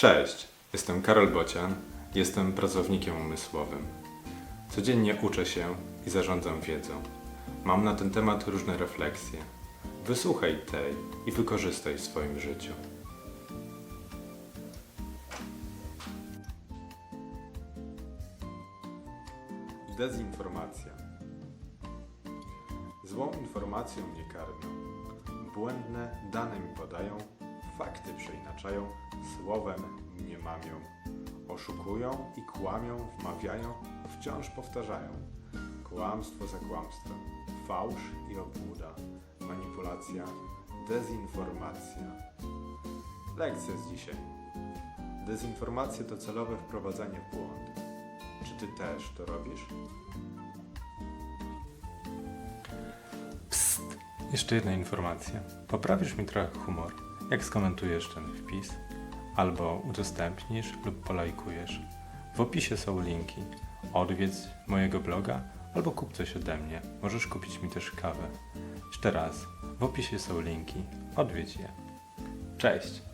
Cześć, jestem Karol Bocian, jestem pracownikiem umysłowym. Codziennie uczę się i zarządzam wiedzą. Mam na ten temat różne refleksje. Wysłuchaj tej i wykorzystaj w swoim życiu. Dezinformacja. Złą informacją mnie karmią. Błędne dane mi podają, fakty przeinaczają, słowem mnie mamią. Oszukują i kłamią, wmawiają, wciąż powtarzają. Kłamstwo za kłamstwem, fałsz i obłuda, manipulacja, dezinformacja. Lekcja z dzisiaj. Dezinformacja to celowe wprowadzanie w błąd. Czy ty też to robisz? Psst! Jeszcze jedna informacja. Poprawisz mi trochę humor, jak skomentujesz ten wpis, albo udostępnisz lub polajkujesz. W opisie są linki. Odwiedz mojego bloga albo kup coś ode mnie. Możesz kupić mi też kawę. Jeszcze raz, w opisie są linki. Odwiedź je. Cześć!